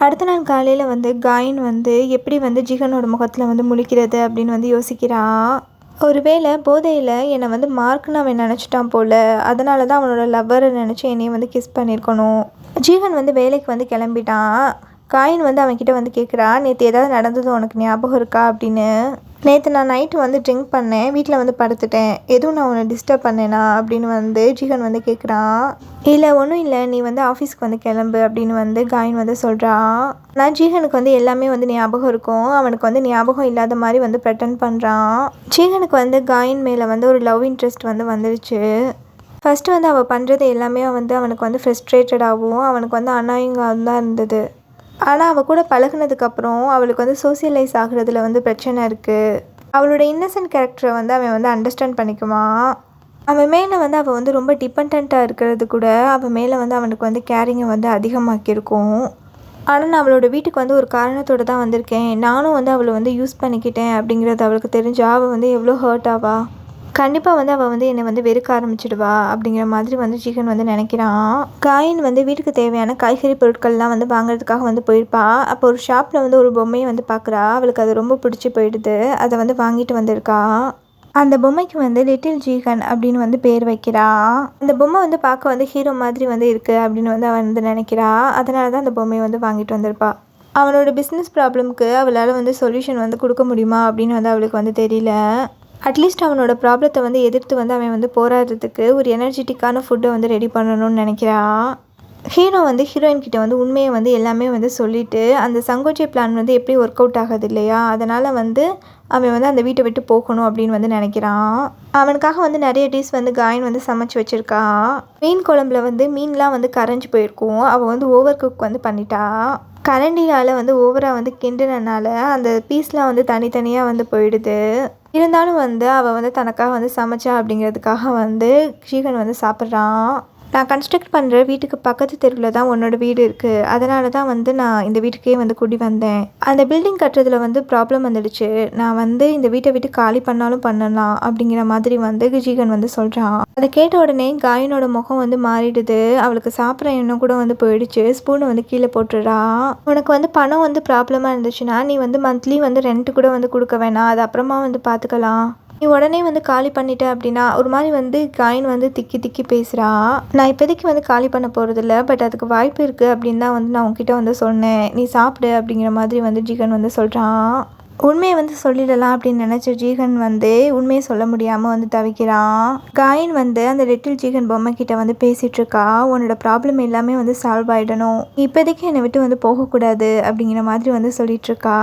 அடுத்த நாள் காலையில் வந்து காயின் வந்து எப்படி வந்து ஜிகனோட முகத்தில் வந்து முழிக்கிறது அப்படின்னு வந்து யோசிக்கிறான் ஒருவேளை போதையில் என்னை வந்து மார்க்னு அவன் நினச்சிட்டான் போல் அதனால தான் அவனோட லவ்வரை நினச்சி என்னையை வந்து கிஸ் பண்ணியிருக்கணும். ஜீவன் வந்து வேலைக்கு வந்து கிளம்பிட்டான். காயின் வந்து அவன்கிட்ட வந்து கேட்குறா நேற்று ஏதாவது நடந்தது உனக்கு ஞாபகம் இருக்கா? அப்படின்னு. நேற்று நான் நைட்டு வந்து ட்ரிங்க் பண்ணேன். வீட்டில் வந்து படுத்துட்டேன். எதுவும் நான் உன்னை டிஸ்டர்ப் பண்ணேனா? அப்படின்னு வந்து ஜீகன் வந்து கேட்குறான் இல்லை ஒன்றும் இல்லை. நீ வந்து ஆஃபீஸ்க்கு வந்து கிளம்பு அப்படின்னு வந்து காயின் வந்து சொல்கிறான் நான் ஜீகனுக்கு வந்து எல்லாமே வந்து ஞாபகம் இருக்கும். அவனுக்கு வந்து ஞாபகம் இல்லாத மாதிரி வந்து ப்ரெட்டன் பண்ணுறான் ஜீகனுக்கு வந்து காயின் மேலே வந்து ஒரு லவ் இன்ட்ரெஸ்ட் வந்து வந்துருச்சு. ஃபஸ்ட்டு வந்து அவள் பண்ணுறது எல்லாமே வந்து அவனுக்கு வந்து ஃப்ரெஸ்ட்ரேட்டடாகவும் அவனுக்கு வந்து அநாயங்காகவும் தான் இருந்தது. ஆனால் அவள் கூட பழகுனதுக்கப்புறம் அவளுக்கு வந்து சோசியலைஸ் ஆகுறதுல வந்து பிரச்சனை இருக்குது அவளோட இன்னசென்ட் கேரக்டரை வந்து அவன் வந்து அண்டர்ஸ்டாண்ட் பண்ணிக்குவான் அவன் மேலே வந்து அவள் வந்து ரொம்ப டிபெண்ட்டாக இருக்கிறது கூட அவன் மேலே வந்து அவனுக்கு வந்து கேரிங்கை வந்து அதிகமாக்கியிருக்கும். ஆனால் நான் அவளோட வீட்டுக்கு வந்து ஒரு காரணத்தோடு தான் வந்திருக்கேன். நானும் வந்து அவளை வந்து யூஸ் பண்ணிக்கிட்டேன் அப்படிங்கிறது அவளுக்கு தெரிஞ்சா அவள் வந்து எவ்வளோ ஹர்ட் ஆவா? கண்டிப்பாக வந்து அவள் வந்து என்னை வந்து வெறுக்க ஆரம்பிச்சிடுவா அப்படிங்கிற மாதிரி வந்து ஜிகன் வந்து நினைக்கிறான் காயின் வந்து வீட்டுக்கு தேவையான காய்கறி பொருட்கள்லாம் வந்து வாங்குறதுக்காக வந்து போயிருப்பா. அப்போ ஒரு ஷாப்பில் வந்து ஒரு பொம்மையை வந்து பார்க்குறா அவளுக்கு அது ரொம்ப பிடிச்சி போயிடுது. அதை வந்து வாங்கிட்டு வந்திருக்கா. அந்த பொம்மைக்கு வந்து லிட்டில் ஜீகன் அப்படின்னு வந்து பேர் வைக்கிறா. அந்த பொம்மை வந்து பார்க்க வந்து ஹீரோ மாதிரி வந்து இருக்குது அப்படின்னு வந்து அவன் வந்து நினைக்கிறா. அதனால தான் அந்த பொம்மையை வந்து வாங்கிட்டு வந்திருப்பா. அவனோட பிஸ்னஸ் ப்ராப்ளம்க்கு அவளால் வந்து சொல்யூஷன் வந்து கொடுக்க முடியுமா அப்படின்னு வந்து அவளுக்கு வந்து தெரியல. அட்லீஸ்ட் அவனோட ப்ராப்ளத்தை வந்து எதிர்த்து வந்து அவன் வந்து போராடுறதுக்கு ஒரு எனர்ஜெட்டிக்கான ஃபுட்டை வந்து ரெடி பண்ணணும்னு நினைக்கிறான். ஹீரோ வந்து ஹீரோயின் கிட்ட வந்து உண்மையை வந்து எல்லாமே வந்து சொல்லிட்டு அந்த சங்கோச்சை பிளான் வந்து எப்படி ஒர்க் அவுட் ஆகுது இல்லையா? அதனால் வந்து அவன் வந்து அந்த வீட்டை விட்டு போகணும் அப்படின்னு வந்து நினைக்கிறான். அவனுக்காக வந்து நிறைய டிஷ் வந்து காயின் வந்து சமைச்சு வச்சுருக்கான். மீன் குழம்புல வந்து மீன்லாம் வந்து கரைஞ்சி போயிருக்கும். அவள் வந்து ஓவர் குக் வந்து பண்ணிட்டா. கரண்டினால் வந்து ஓவராக வந்து கிண்டுனனால அந்த பீஸ்லாம் வந்து தனித்தனியாக வந்து போயிடுது. இருந்தாலும் வந்து அவள் வந்து தனக்காக வந்து சமைச்சா அப்படிங்கிறதுக்காக வந்து ஸ்ரீகன் வந்து சாப்பிட்றான் நான் கன்ஸ்ட்ரக்ட் பண்ணுற வீட்டுக்கு பக்கத்து தெருவில் தான் உன்னோட வீடு இருக்குது அதனால தான் வந்து நான் இந்த வீட்டுக்கே வந்து குடி வந்தேன். அந்த பில்டிங் கட்டுறதுல வந்து ப்ராப்ளம் வந்துடுச்சு. நான் வந்து இந்த வீட்டை விட்டு காலி பண்ணாலும் பண்ணலாம் அப்படிங்கிற மாதிரி வந்து கிஜிகன் வந்து சொல்கிறான் அதை கேட்ட உடனே காயனோட முகம் வந்து மாறிடுது. அவளுக்கு சாப்பிட்ற எண்ணம் கூட வந்து போயிடுச்சு. ஸ்பூனை வந்து கீழே போட்டுடுறா. உனக்கு வந்து பணம் வந்து ப்ராப்ளமாக இருந்துச்சுன்னா நீ வந்து மந்த்லி வந்து ரெண்ட் கூட வந்து கொடுக்க வேணாம். அது அப்புறமா வந்து பார்த்துக்கலாம் நீ உடனே வந்து காலி பண்ணிட்ட அப்படின்னா ஒரு மாதிரி வந்து காயின் வந்து திக்கி திக்கி பேசுகிறா நான் இப்போதைக்கு வந்து காலி பண்ண போகிறதில்ல பட் அதுக்கு வாய்ப்பு இருக்குது அப்படின்னு தான் வந்து நான் உங்ககிட்ட வந்து சொன்னேன். நீ சாப்பிடு அப்படிங்கிற மாதிரி வந்து ஜீகன் வந்து சொல்கிறான் உண்மையை வந்து சொல்லிடலாம் அப்படின்னு நினச்ச ஜீகன் வந்து உண்மையை சொல்ல முடியாமல் வந்து தவிக்கிறான் காயின் வந்து அந்த லிட்டில் ஜீகன் பொம்மை கிட்ட வந்து பேசிகிட்டு இருக்கா. உன்னோட ப்ராப்ளம் எல்லாமே வந்து சால்வ் ஆகிடணும் இப்போதைக்கு என்னை விட்டு வந்து போகக்கூடாது அப்படிங்கிற மாதிரி வந்து சொல்லிட்டு இருக்கா.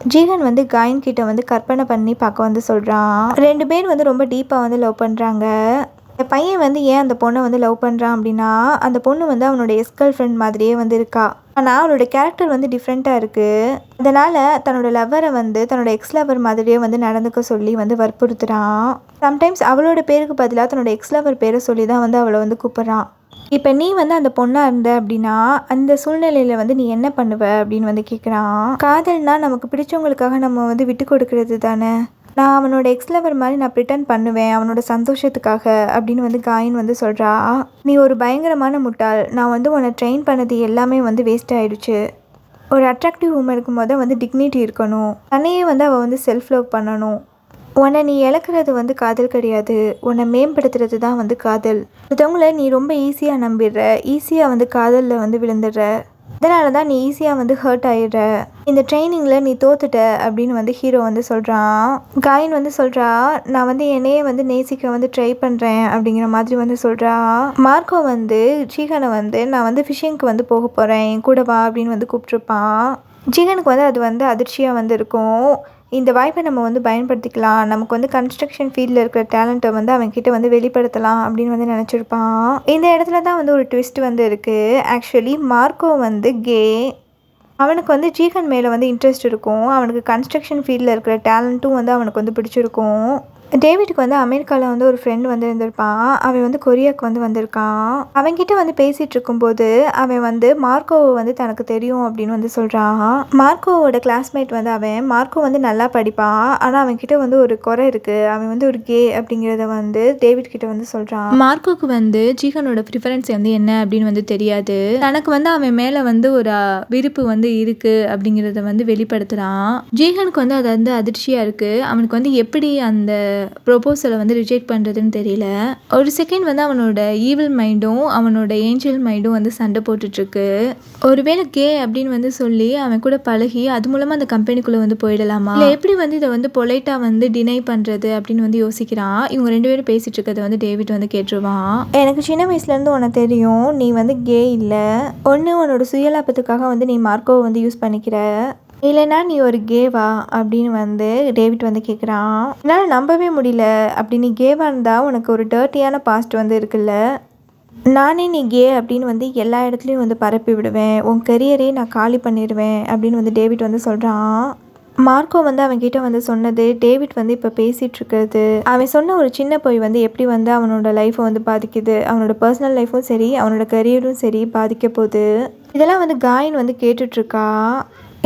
ஜீகன் வந்து காயின் கிட்ட வந்து கற்பனை பண்ணி பார்க்க வந்து சொல்கிறான் ரெண்டு பேர் வந்து ரொம்ப டீப்பாக வந்து லவ் பண்ணுறாங்க இந்த பையன் வந்து ஏன் அந்த பொண்ணை வந்து லவ் பண்ணுறான் அப்படின்னா அந்த பொண்ணு வந்து அவனோட எக்ஸ் கேர்ள் ஃப்ரெண்ட் மாதிரியே வந்து இருக்கா. ஆனால் அவளோட கேரக்டர் வந்து டிஃப்ரெண்ட்டாக இருக்குது அதனால் தன்னோட லவ்வரை வந்து தன்னோட எக்ஸ் லவர் மாதிரியே வந்து நடந்துக்க சொல்லி வந்து வற்புறுத்துகிறான் சம்டைம்ஸ் அவளோட பேருக்கு பதிலாக தன்னோட எக்ஸ் லவர் பேரை சொல்லி தான் வந்து அவளை வந்து கூப்பிட்றான். இப்போ நீ வந்து அந்த பொண்ணாக இருந்த அப்படின்னா அந்த சூழ்நிலையில் வந்து நீ என்ன பண்ணுவ அப்படின்னு வந்து கேட்குறான் காதல்னா நமக்கு பிடிச்சவங்களுக்காக நம்ம வந்து விட்டு கொடுக்கறது தானே. நான் அவனோட எக்ஸ் லவர் மாதிரி நான் ப்ரிட்டன் பண்ணுவேன் அவனோட சந்தோஷத்துக்காக அப்படின்னு வந்து காயின் வந்து சொல்கிறா நீ ஒரு பயங்கரமான முட்டாள். நான் வந்து உன்னை ட்ரெயின் பண்ணது எல்லாமே வந்து வேஸ்ட் ஆயிடுச்சு. ஒரு அட்ராக்டிவ் உமன் இருக்கும்போது வந்து டிக்னிட்டி இருக்கணும். தன்னையே வந்து அவள் வந்து செல்ஃப் லவ் பண்ணணும். உன்னை நீ இழக்கிறது வந்து காதல் கிடையாது. உன்னை மேம்படுத்துறது தான் வந்து காதல். ஒருத்தவங்கள நீ ரொம்ப ஈஸியாக நம்பிடுற ஈஸியாக வந்து காதலில் வந்து விழுந்துடுற இதனால தான் நீ ஈஸியாக வந்து ஹர்ட் ஆயிடுற இந்த ட்ரைனிங்கில் நீ தோத்துட்ட அப்படின்னு வந்து ஹீரோ வந்து சொல்கிறான் காயின் வந்து சொல்கிறா நான் வந்து என்னையே வந்து நேசிக்க வந்து ட்ரை பண்ணுறேன் அப்படிங்கிற மாதிரி வந்து சொல்கிறா மார்க்கோ வந்து ஜீகனை வந்து நான் வந்து ஃபிஷிங்க்கு வந்து போக போகிறேன் என் கூட வா அப்படின்னு வந்து கூப்பிட்ருப்பான் ஜீகனுக்கு வந்து அது வந்து அதிர்ச்சியாக வந்து இருக்கும். இந்த வாய்ப்பை நம்ம வந்து பயன்படுத்திக்கலாம். நமக்கு வந்து கன்ஸ்ட்ரக்ஷன் ஃபீல்டில் இருக்கிற டேலண்ட்டை வந்து அவன்கிட்ட வந்து வெளிப்படுத்தலாம் அப்படின்னு வந்து நினச்சிருப்பான். இந்த இடத்துல தான் வந்து ஒரு ட்விஸ்ட் வந்து இருக்குது ஆக்சுவலி மார்க்கோ வந்து கே அவனுக்கு வந்து ஜீகன் மேலே வந்து இன்ட்ரெஸ்ட் இருக்கும். அவனுக்கு கன்ஸ்ட்ரக்ஷன் ஃபீல்டில் இருக்கிற டேலண்ட்டும் வந்து அவனுக்கு வந்து பிடிச்சிருக்கும். டேவிட்க்கு வந்து அமெரிக்காவில் வந்து ஒரு ஃப்ரெண்ட் வந்து இருந்திருப்பான் அவன் வந்து கொரியாவுக்கு வந்து வந்திருக்கான். அவன்கிட்ட வந்து பேசிகிட்டு இருக்கும்போது அவன் வந்து மார்க்கோவை வந்து தனக்கு தெரியும் அப்படின்னு வந்து சொல்கிறான் மார்க்கோவோட கிளாஸ்மேட் வந்து அவன் மார்க்கோ வந்து நல்லா படிப்பான். ஆனால் அவன்கிட்ட வந்து ஒரு குறை இருக்குது அவன் வந்து ஒரு கே அப்படிங்கிறத வந்து டேவிட் கிட்ட வந்து சொல்கிறான் மார்க்கோக்கு வந்து ஜீகனோட ப்ரிஃபரன்ஸ் வந்து என்ன அப்படின்னு வந்து தெரியாது. தனக்கு வந்து அவன் மேலே வந்து ஒரு விருப்பு வந்து இருக்கு அப்படிங்கிறத வந்து வெளிப்படுத்துகிறான் ஜீகனுக்கு வந்து அது வந்து அதிர்ச்சியாக இருக்குது அவனுக்கு வந்து எப்படி அந்த ப்ரொபோசலை வந்து ரிஜெக்ட் பண்ணுறதுன்னு தெரியல. ஒரு செகண்ட் வந்து அவனோட ஈவில் மைண்டும் அவனோட ஏஞ்சல் மைண்டும் வந்து சண்டை போட்டுட்ருக்கு. ஒருவேளை கே அப்படின்னு வந்து சொல்லி அவன் கூட பழகி அது மூலமாக அந்த கம்பெனிக்குள்ளே வந்து போயிடலாமா? இல்லை எப்படி வந்து இதை வந்து பொலைட்டாக வந்து டினை பண்ணுறது அப்படின்னு வந்து யோசிக்கிறான் இவங்க ரெண்டு பேரும் பேசிகிட்டு இருக்கிறத வந்து டேவிட் வந்து கேட்டுருவான் எனக்கு சின்ன வயசுலேருந்து உனக்கு தெரியும் நீ வந்து கே இல்லை. ஒன்று உன்னோட சுயலாபத்துக்காக வந்து நீ மார்க்கோவை வந்து யூஸ் பண்ணிக்கிற. இல்லைனா நீ ஒரு கேவா அப்படின்னு வந்து டேவிட் வந்து கேட்குறான் என்னால் நம்பவே முடியல. அப்படி நீ கேவா இருந்தால் உனக்கு ஒரு டர்ட்டியான பாஸ்ட் வந்து இருக்குல்ல. நானே நீ கே அப்படின்னு வந்து எல்லா இடத்துலையும் வந்து பரப்பி விடுவேன். உன் கரியரே நான் காலி பண்ணிடுவேன் அப்படின்னு வந்து டேவிட் வந்து சொல்கிறான் மார்க்கோ வந்து அவன்கிட்ட வந்து சொன்னது டேவிட் வந்து இப்போ பேசிகிட்டு இருக்கிறது. அவன் சொன்ன ஒரு சின்ன பொய் வந்து எப்படி வந்து அவனோட லைஃப்பை வந்து பாதிக்குது? அவனோட பர்சனல் லைஃப்பும் சரி அவனோட கரியரும் சரி பாதிக்க போகுது. இதெல்லாம் வந்து காயின் வந்து கேட்டுட்ருக்கா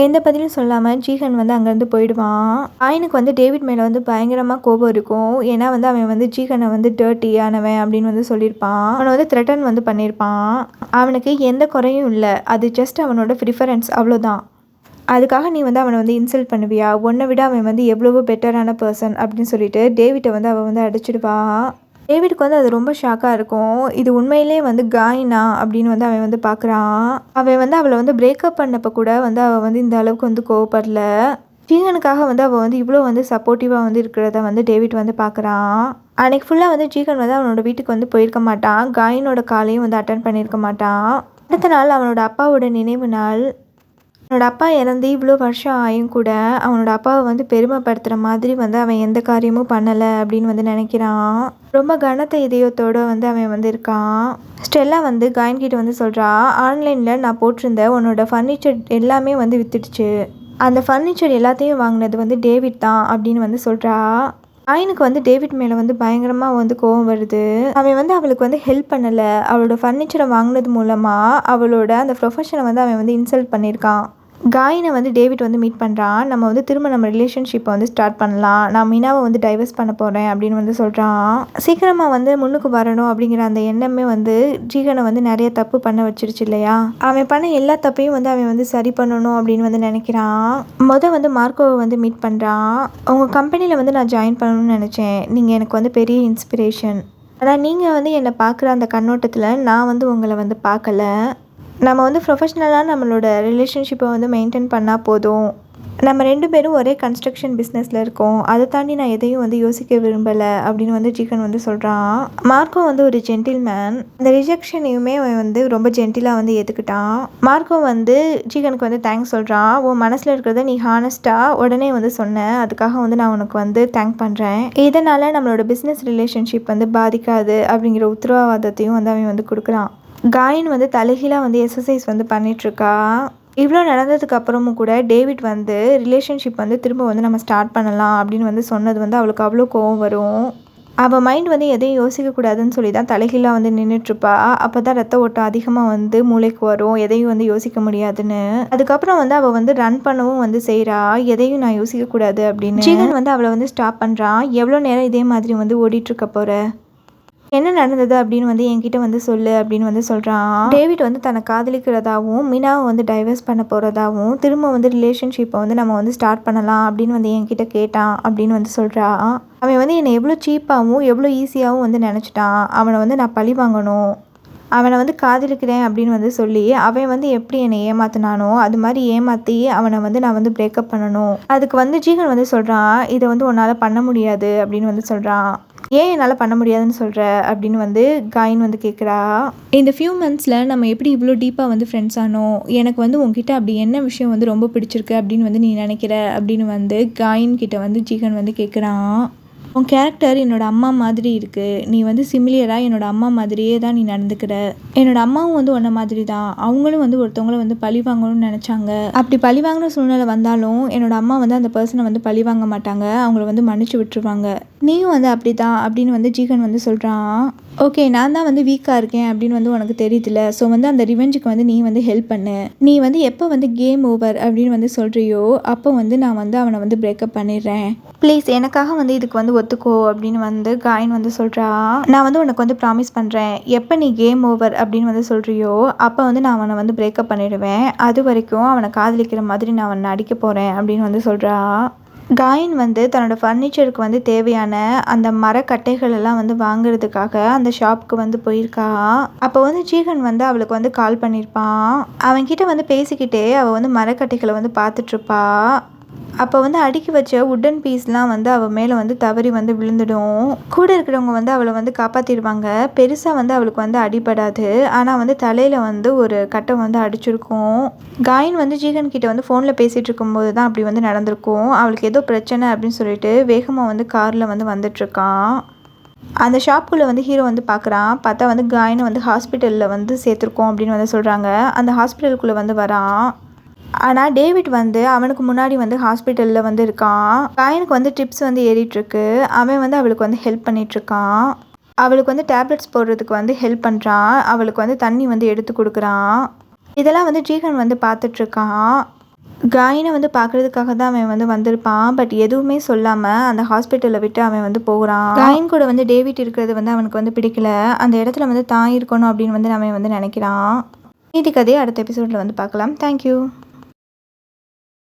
எந்த பதிலும் சொல்லாமல் ஜீகன் வந்து அங்கேருந்து போயிடுவான். ஆயனுக்கு வந்து டேவிட் மேலே வந்து பயங்கரமாக கோபம் இருக்கும். ஏன்னா வந்து அவன் வந்து ஜீகனை வந்து டர்ட்டியானவன் அப்படின்னு வந்து சொல்லியிருப்பான். அவனை வந்து த்ரெட்டன் வந்து பண்ணியிருப்பான். அவனுக்கு எந்த குறையும் இல்லை. அது ஜஸ்ட் அவனோட ப்ரிஃபரன்ஸ் அவ்வளோதான் அதுக்காக நீ வந்து அவனை வந்து இன்சல்ட் பண்ணுவியா? உன்னை விட அவன் வந்து எவ்வளவோ பெட்டரான பர்சன் அப்படின்னு சொல்லிட்டு டேவிட்டை வந்து அவன் வந்து அடிச்சிடுவான் டேவிட்க்கு வந்து அது ரொம்ப ஷாக்காக இருக்கும். இது உண்மையிலே வந்து காயினா? அப்படின்னு வந்து அவன் வந்து பார்க்குறான் அவன் வந்து அவளை வந்து பிரேக்கப் பண்ணப்போ கூட வந்து அவள் வந்து இந்த அளவுக்கு வந்து கோவப்படல. ஜீகனுக்காக வந்து அவள் வந்து இவ்வளோ வந்து சப்போர்ட்டிவாக வந்து இருக்கிறத வந்து டேவிட் வந்து பார்க்குறான் அன்னைக்கு ஃபுல்லாக வந்து ஜீகன் வந்து அவனோட வீட்டுக்கு வந்து போயிருக்க மாட்டான். காயினோட காலையும் வந்து அட்டன் பண்ணியிருக்க மாட்டான். அடுத்த நாள் அவனோட அப்பாவோட நினைவு நாள். அவனோட அப்பா இறந்து இவ்வளோ வருஷம் ஆயும் கூட அவனோட அப்பாவை வந்து பெருமைப்படுத்துகிற மாதிரி வந்து அவன் எந்த காரியமும் பண்ணலை அப்படின்னு வந்து நினைக்கிறான். ரொம்ப கனத்த இதயத்தோடு வந்து அவன் வந்து இருக்கான். ஸ்டெல்லா வந்து காயின்கிட்ட வந்து சொல்கிறா ஆன்லைனில் நான் போட்டிருந்த உன்னோட ஃபர்னிச்சர் எல்லாமே வந்து வித்துடுச்சு. அந்த ஃபர்னிச்சர் எல்லாத்தையும் வாங்கினது வந்து டேவிட் தான் அப்படின்னு வந்து சொல்கிறா ஆயனுக்கு வந்து டேவிட் மேலே வந்து பயங்கரமாக வந்து கோவம் வருது. அவன் வந்து அவளுக்கு வந்து ஹெல்ப் பண்ணலை. அவளோட ஃபர்னிச்சரை வாங்கினது மூலமாக அவளோட அந்த ப்ரொஃபஷனை வந்து அவன் வந்து இன்சல்ட் பண்ணியிருக்கான். காயினை வந்து டேவிட் வந்து மீட் பண்ணுறான் நம்ம வந்து திரும்ப நம்ம ரிலேஷன்ஷிப்பை வந்து ஸ்டார்ட் பண்ணலாம். நான் மீனாவை வந்து டைவர்ஸ் பண்ண போகிறேன் அப்படின்னு வந்து சொல்கிறான் சீக்கிரமாக வந்து முன்னுக்கு வரணும் அப்படிங்கிற அந்த எண்ணமே வந்து ஜீகனை வந்து நிறைய தப்பு பண்ண வச்சிருச்சு இல்லையா? அவன் பண்ண எல்லா தப்பையும் வந்து அவன் வந்து சரி பண்ணணும் அப்படின்னு வந்து நினைக்கிறான். மொதல் வந்து மார்க்கோவை வந்து மீட் பண்ணுறான் உங்கள் கம்பெனியில் வந்து நான் ஜாயின் பண்ணணும்னு நினச்சேன். நீங்கள் எனக்கு வந்து பெரிய இன்ஸ்பிரேஷன் ஆனால் நீங்கள் வந்து என்னை பார்க்குற அந்த கண்ணோட்டத்தில் நான் வந்து உங்களை வந்து பார்க்கல. நம்ம வந்து ப்ரொஃபஷ்னலாக நம்மளோட ரிலேஷன்ஷிப்பை வந்து மெயின்டைன் பண்ணால் போதும். நம்ம ரெண்டு பேரும் ஒரே கன்ஸ்ட்ரக்ஷன் பிஸ்னஸில் இருக்கோம். அதை தாண்டி நான் எதையும் வந்து யோசிக்க விரும்பலை அப்படின்னு வந்து ஜிகன் வந்து சொல்கிறான் மார்க்கோ வந்து ஒரு ஜென்டில் மேன் அந்த ரிஜெக்ஷனையுமே அவன் வந்து ரொம்ப ஜென்டிலாக வந்து ஏற்றுக்கிட்டான் மார்க்கோ வந்து ஜீகனுக்கு வந்து தேங்க்ஸ் சொல்கிறான் உன் மனசில் இருக்கிறத நீ ஹானஸ்ட்டாக உடனே வந்து சொன்ன. அதுக்காக வந்து நான் உனக்கு வந்து தேங்க் பண்ணுறேன் இதனால் நம்மளோட பிஸ்னஸ் ரிலேஷன்ஷிப் வந்து பாதிக்காது அப்படிங்கிற உத்தரவாதத்தையும் வந்து அவன் வந்து கொடுக்குறான். காயின் வந்து தலைகீழாக வந்து எக்ஸசைஸ் வந்து பண்ணிகிட்ருக்கா இவ்வளோ நடந்ததுக்கு அப்புறமும் கூட டேவிட் வந்து ரிலேஷன்ஷிப் வந்து திரும்ப வந்து நம்ம ஸ்டார்ட் பண்ணலாம் அப்படின்னு வந்து சொன்னது வந்து அவளுக்கு அவ்வளோ கோவம் வரும். அவள் மைண்ட் வந்து எதையும் யோசிக்கக்கூடாதுன்னு சொல்லி தான் தலைகீழாக வந்து நின்றுட்டுருப்பா அப்போ தான் ரத்த ஓட்டம் அதிகமாக வந்து மூளைக்கு வரும். எதையும் வந்து யோசிக்க முடியாதுன்னு. அதுக்கப்புறம் வந்து அவள் வந்து ரன் பண்ணவும் வந்து செய்கிறா எதையும் நான் யோசிக்கக்கூடாது அப்படின்னு. ஜீகன் வந்து அவளை வந்து ஸ்டாப் பண்ணுறான் எவ்வளோ நேரம் இதே மாதிரி வந்து ஓடிட்டுருக்க போகிற என்ன நடந்தது? அப்படின்னு வந்து என்கிட்ட வந்து சொல்லு அப்படின்னு வந்து சொல்கிறான் டேவிட் வந்து தன்னை காதலிக்கிறதாவும் மீனாவை வந்து டைவர்ஸ் பண்ண போகிறதாவும் திரும்ப வந்து ரிலேஷன்ஷிப்பை வந்து நம்ம வந்து ஸ்டார்ட் பண்ணலாம் அப்படின்னு வந்து என்கிட்ட கேட்டான் அப்படின்னு வந்து சொல்கிறான் அவன் வந்து என்னை எவ்வளோ சீப்பாகவும் எவ்வளோ ஈஸியாகவும் வந்து நினச்சிட்டான். அவனை வந்து நான் பழி வாங்கணும். அவனை வந்து காதலிக்கிறேன் அப்படின்னு வந்து சொல்லி அவன் வந்து எப்படி என்னை ஏமாத்தினானோ அது மாதிரி ஏமாற்றி அவனை வந்து நான் வந்து பிரேக்கப் பண்ணணும். அதுக்கு வந்து ஜீகன் வந்து சொல்கிறான் இதை வந்து உன்னால் பண்ண முடியாது அப்படின்னு வந்து சொல்கிறான் ஏன் என்னால் பண்ண முடியாதுன்னு சொல்கிற அப்படின்னு வந்து காயின் வந்து கேட்குறா இந்த ஃபியூ மந்த்ஸில் நம்ம எப்படி இவ்வளோ டீப்பாக வந்து ஃப்ரெண்ட்ஸ் ஆனோம்? எனக்கு வந்து உங்ககிட்ட அப்படி என்ன விஷயம் வந்து ரொம்ப பிடிச்சிருக்கு அப்படின்னு வந்து நீ நினைக்கிற? அப்படின்னு வந்து காயின் கிட்ட வந்து ஜீகன் வந்து கேட்குறான் உன் கேரக்டர் என்னோட அம்மா மாதிரி இருக்கு. நீ வந்து சிமிலியராக என்னோட அம்மா மாதிரியே தான் நீ நடந்துக்கிற. என்னோட அம்மாவும் வந்து உன்ன மாதிரி தான். அவங்களும் வந்து ஒருத்தவங்கள வந்து பழி வாங்கணும்னு நினச்சாங்க. அப்படி பழி வாங்கின சூழ்நிலை வந்தாலும் என்னோட அம்மா வந்து அந்த பர்சனை வந்து பழி வாங்க மாட்டாங்க. அவங்கள வந்து மன்னிச்சு விட்டுருவாங்க. நீயும் வந்து அப்படி தான் அப்படின்னு வந்து ஜீகன் வந்து சொல்கிறான் ஓகே நான் தான் வந்து வீக்காக இருக்கேன் அப்படின்னு வந்து உனக்கு தெரியல ஸோ வந்து அந்த ரிவெஞ்சுக்கு வந்து நீ வந்து ஹெல்ப் பண்ணு. நீ வந்து எப்போ வந்து கேம் ஓவர் அப்படின்னு வந்து சொல்கிறியோ அப்போ வந்து நான் வந்து அவனை வந்து பிரேக்கப் பண்ணிடுறேன். ப்ளீஸ் எனக்காக வந்து இதுக்கு வந்து ஒத்துக்கோ அப்படின்னு வந்து காயின் வந்து சொல்கிறா நான் வந்து உனக்கு வந்து ப்ராமிஸ் பண்ணுறேன் எப்போ நீ கேம் ஓவர் அப்படின்னு வந்து சொல்கிறியோ அப்போ வந்து நான் அவனை வந்து பிரேக்கப் பண்ணிடுவேன். அது வரைக்கும் அவனை காதலிக்கிற மாதிரி நான் அவனை அடிக்க போகிறேன் அப்படின்னு வந்து சொல்கிறா காயின் வந்து தன்னோட ஃபர்னிச்சருக்கு வந்து தேவையான அந்த மரக்கட்டைகள் எல்லாம் வந்து வாங்குறதுக்காக அந்த ஷாப்புக்கு வந்து போயிருக்கா. அப்போ வந்து ஜீகன் வந்து அவளுக்கு வந்து கால் பண்ணியிருப்பான் அவன்கிட்ட வந்து பேசிக்கிட்டே அவள் வந்து மரக்கட்டைகளை வந்து பார்த்துட்ருப்பா அப்போ வந்து அடுக்கி வச்ச உட்டன் பீஸ்லாம் வந்து அவள் மேலே வந்து தவறி வந்து விழுந்துடும். கூட இருக்கிறவங்க வந்து அவளை வந்து காப்பாற்றிடுவாங்க பெருசாக வந்து அவளுக்கு வந்து அடிபடாது. ஆனால் வந்து தலையில் வந்து ஒரு கட்டம் வந்து அடிச்சிருக்கும். காயின் வந்து ஜீகன் கிட்ட வந்து ஃபோனில் பேசிகிட்டு இருக்கும்போது தான் அப்படி வந்து நடந்திருக்கும். அவளுக்கு ஏதோ பிரச்சனை அப்படின்னு சொல்லிட்டு வேகமாக வந்து காரில் வந்து வந்துட்டுருக்கான் அந்த ஷாப்புக்குள்ளே வந்து ஹீரோ வந்து பார்க்குறான் பார்த்தா வந்து காயினை வந்து ஹாஸ்பிட்டலில் வந்து சேர்த்துருக்கோம் அப்படின்னு வந்து சொல்கிறாங்க அந்த ஹாஸ்பிட்டலுக்குள்ளே வந்து வரான் ஆனால் டேவிட் வந்து அவனுக்கு முன்னாடி வந்து ஹாஸ்பிட்டலில் வந்து இருக்கான். காயனுக்கு வந்து ட்ரிப்ஸ் வந்து ஏறிட்டுருக்கு. அவன் வந்து அவளுக்கு வந்து ஹெல்ப் பண்ணிகிட்ருக்கான் அவளுக்கு வந்து டேப்லெட்ஸ் போடுறதுக்கு வந்து ஹெல்ப் பண்ணுறான் அவளுக்கு வந்து தண்ணி வந்து எடுத்து கொடுக்குறான். இதெல்லாம் வந்து ஜீகன் வந்து பார்த்துட்ருக்கான் காயினை வந்து பார்க்குறதுக்காக தான் அவன் வந்து வந்திருப்பான். பட் எதுவுமே சொல்லாமல் அந்த ஹாஸ்பிட்டலை விட்டு அவன் வந்து போகிறான். காயின் கூட வந்து டேவிட் இருக்கிறது வந்து அவனுக்கு வந்து பிடிக்கல. அந்த இடத்துல வந்து தான் இருக்கணும் அப்படின்னு வந்து அவன் வந்து நினைக்கிறான். நீதி கதையை அடுத்த எபிசோடில் வந்து பார்க்கலாம். தேங்க்யூ